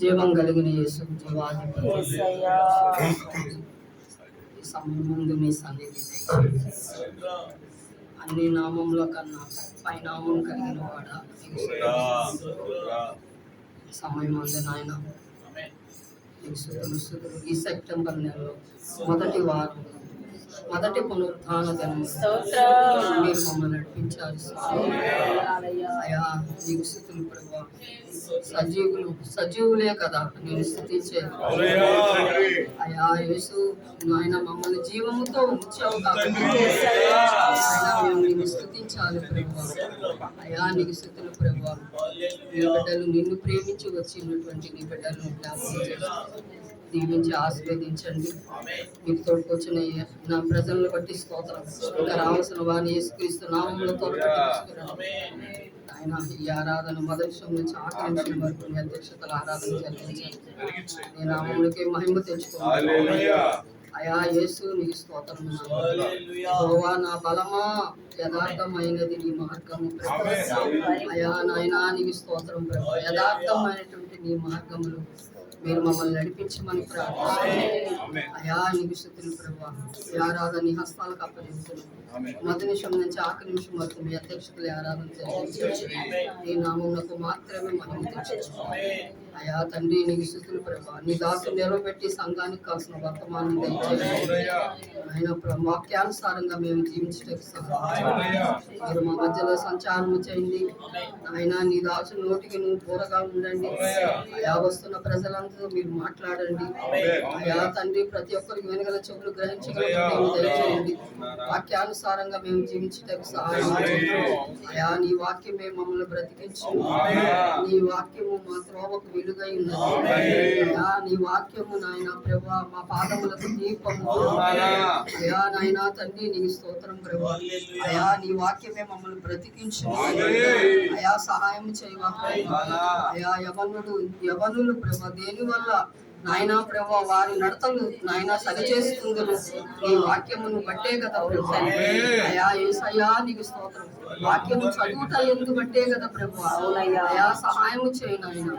జీవం కలిగిన యేసు జీవాధిపతి యేసయ్యా. ఈ సమయం ముందు మీ సన్నిధి. అన్ని నామముల కన్నా పై నామం కలిగిన వాడ సమయం ముందు నాయన. ఈ సెప్టెంబర్ నెలలో మొదటి వారం మొదటి పునరుత్థాన దినం. స్తోత్రం. మీరు మమ్మల్ని నడిపించారు. అయా నీకు స్థుతులు ప్రభా. సజీవులు సజీవులే కదా నేను స్థుతించేది. అయా యేసు నాయన మమ్మల్ని జీవముతో ఉంచావు కాబట్టి ఆయన మేము నీకు స్థుతించాలి ప్రభా. అయా నీకు స్థుతులు ప్రభా. నీ బిడ్డలు నిన్ను ప్రేమించి వచ్చినటువంటి నీ బిడ్డలను జ్ఞాపకం చేసి దీవించి ఆశీర్వదించండి. మీకు తోడుకొచ్చిన నా ప్రజలను బట్టి స్తోత్రం. ఇంకా రావాల్సిన వారిని యేసుక్రీస్తు నామంలో త్వరగా ఆయన ఈ ఆరాధన మొదటి నిమిషం నుంచి ఆఖరి నిమిషం వరకు మీ అధ్యక్షతలు ఆరాధన జరిగించండి. నీ నామములకి మహిమ తెచ్చుకోవాలి అయా యేసు నీకు స్తోత్రం యెహోవా నా బలమా? యథార్థమైనది నీ మార్గము. అయా నాయనా నీకు స్తోత్రం ప్రభు. యథార్థమైనటువంటి నీ మార్గములు మీరు మమ్మల్ని నడిపించమని ప్రార్థిస్తున్నాను అయా నీకు ప్రభు. ఆరాధన నీ హస్తాలకు అప్పగిస్తున్నాను మొదటి నిమిషం నుంచి ఆఖరి నిమిషం వరకు మీ అధ్యక్షతలు ఆరాధన జరిగించండి. నీ నామమునకు మాత్రమే మహిమ తెచ్చుకోవాలి అయా తండ్రి నీకు స్థుతులు ప్రభా. నీ దాసు నిలబెట్టి సంఘానికి కావాల్సిన వర్తమానం ఆయన ప్ర- వాక్యానుసారంగా మేము జీవించడానికి సహాయం మీరు మా మధ్యలో సంచారం చేయండి. ఆయన నీ దాసు నోటికి నువ్వు దూరగా ఉండండి. అయా వస్తున్న ప్రజలందరూ మీరు మాట్లాడండి. అయా తండ్రి ప్రతి ఒక్కరికి వెనుగల చెవులు గ్రహించగల దయచేయండి. వాక్యానుసారంగా మేము జీవించడానికి సహాయం అయా నీ వాక్యమే మమ్మల్ని బ్రతికించు నీ వాక్యము మా త్రోవకు వెలుగై ఉన్నది. నీ వాక్యము నాయన ప్రభా మా పాదములకు దీపము అయా నాయన తండ్రి నీ స్తోత్రం ప్రభా. అయా నీ వాక్యమే మమ్మల్ని బ్రతికించు అయా సహాయం చేయవా అయా యవనుడు యవనులు ప్రభా దేని వల్ల? నాయనా ప్రభా వారి నడతలు నాయన సరిచేస్తుందరు నీ వాక్యమును బట్టే కదా ప్రభా. అయా ఏసయ్యా నీకు స్తోత్రం. వాక్యము చదువుట ఎందుకు బట్టే కదా ప్రభా. అయా సహాయం చేయి నాయన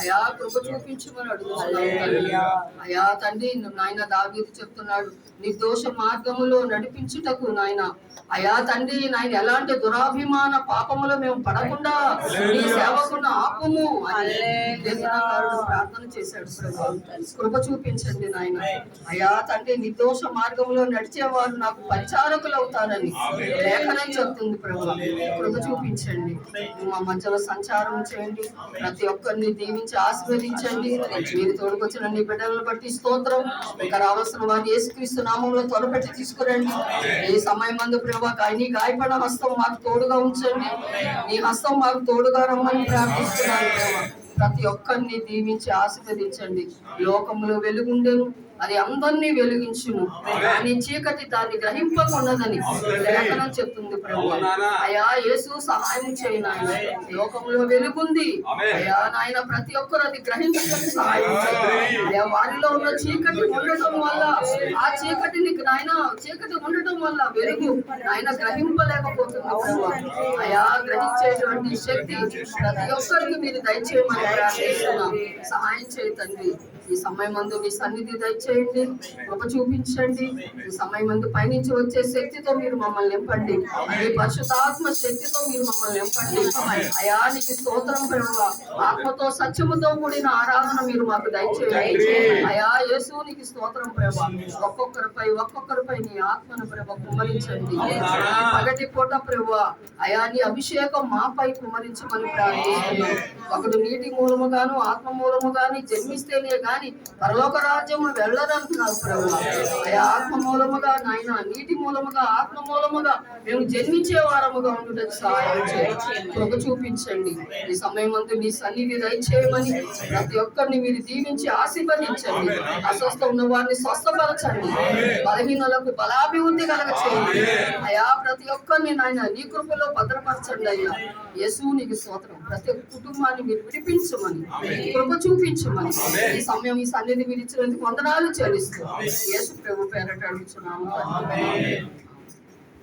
అయా కృప చూపించమని అడుగుతున్నాను. అయా తండ్రి నాయన దావీదు చెప్తున్నాడు నిర్దోష మార్గములో నడిపించుటకు నాయన. అయా తండ్రి నాయన ఎలాంటి దురాభిమాన పాపములో మేము పడకుండా నీ సేవకున్న ఆపము ప్రార్థన చేశాడు కృప చూపించండి నాయన. అయా తండ్రి నిర్దోష మార్గంలో నడిచేవారు నాకు పరిచారకులు అవుతారని లేఖనం చెప్తుంది ప్రభు. కృప చూపించండి. మా మధ్యలో సంచారం చేయండి. ప్రతి ఒక్కరిని దీవించి ఆశీర్వదించండి. మీరు తోడుకొచ్చిన నీ బిడ్డలను బట్టి స్తోత్రం. ఇక్కడ రావాల్సిన వారిని యేసుక్రీస్తు నామంలో త్వరపెట్టి తీసుకురండి. ఈ సమయం మందు ప్రభా నీ గాయపడ హస్తం మాకు తోడుగా ఉంచండి. నీ హస్తం మాకు తోడుగా రమ్మని ప్రార్థిస్తున్నాను ప్రభా. ప్రతి ఒక్కరిని దీవించి ఆశీర్వదించండి. లోకంలో వెలుగుండేను. అది అందరినీ వెలిగించును. కానీ చీకటి దాన్ని గ్రహింపకున్నదని లేఖనం చెప్తుంది ప్రభు. అయా యేసు సహాయం చేయి నాయన. లోకంలో వెలుగుంది. అయా నాయన ప్రతి ఒక్కరు అది గ్రహించడానికి సహాయం చేయి. అయా వారిలో ఉన్న చీకటి ఉండటం వల్ల ఆ చీకటిని నాయన చీకటి ఉండటం వల్ల వెలుగు ఆయన గ్రహింపలేకపోతుంది ప్రభు. అయా గ్రహించేటువంటి శక్తి ప్రతి ఒక్కరికి మీరు దయచేయమని సహాయం చేయి తండ్రి. ఈ సమయం మందు మీ సన్నిధి దయచేయండి కృప చూపించండి. ఈ సమయం మందు పైనుంచి వచ్చే శక్తితో మీరు మమ్మల్ని నింపండి. ఈ పరిశుద్ధాత్మ శక్తితో మీరు మమ్మల్ని నింపండి. అయానికి స్తోత్రం ప్రభు ఆత్మతో సత్యముతో కూడిన ఆరాధన మీరు మాకు దయచేయండి. అయా యేసునికి స్తోత్రం ప్రభు. ఒక్కొక్కరిపై ఒక్కొక్కరిపై నీ ఆత్మను ప్రభు కుమరించండి పగటి పూట ప్రభు అయా నీ అభిషేకం మాపై కుమరించమని ప్రార్థిస్తున్నాం. ఒకడు నీటి మూలముగాను ఆత్మ మూలముగాని జన్మిస్తేనే గాని పరలోక రాజ్యము వెళ్ళరంటున్నారు ప్రభు. అయా ఆత్మ మూలముగా నాయన నీటి మూలముగా ఆత్మ మూలముగా మేము జన్మించే వారముగా ఉండటం సహాయం చేయండి చూపించండి. ఈ సమయం అంతా మీ సన్నిధి దయచేయమని ప్రతి ఒక్కరిని మీరు దీవించి ఆశీర్వదించండి. అస్వస్థ ఉన్న వారిని స్వస్థపరచండి. బలహీనలకు బలాభివృద్ధి కలగ చేయండి అయా ప్రతి ఒక్కరిని నాయన నీ కృపలో భద్రపరచండి అయ్యా. యశువు నీకు స్తోత్రం. ప్రతి ఒక్క కుటుంబాన్ని మీరు విడిపించమని కృప చూపించమని ఈ సమయం ఈ సన్నిధి మీరు ఇచ్చినందుకు వందనాలు చెల్లిస్తూ యేసు ప్రభు పేరట అడుగుతున్నాము.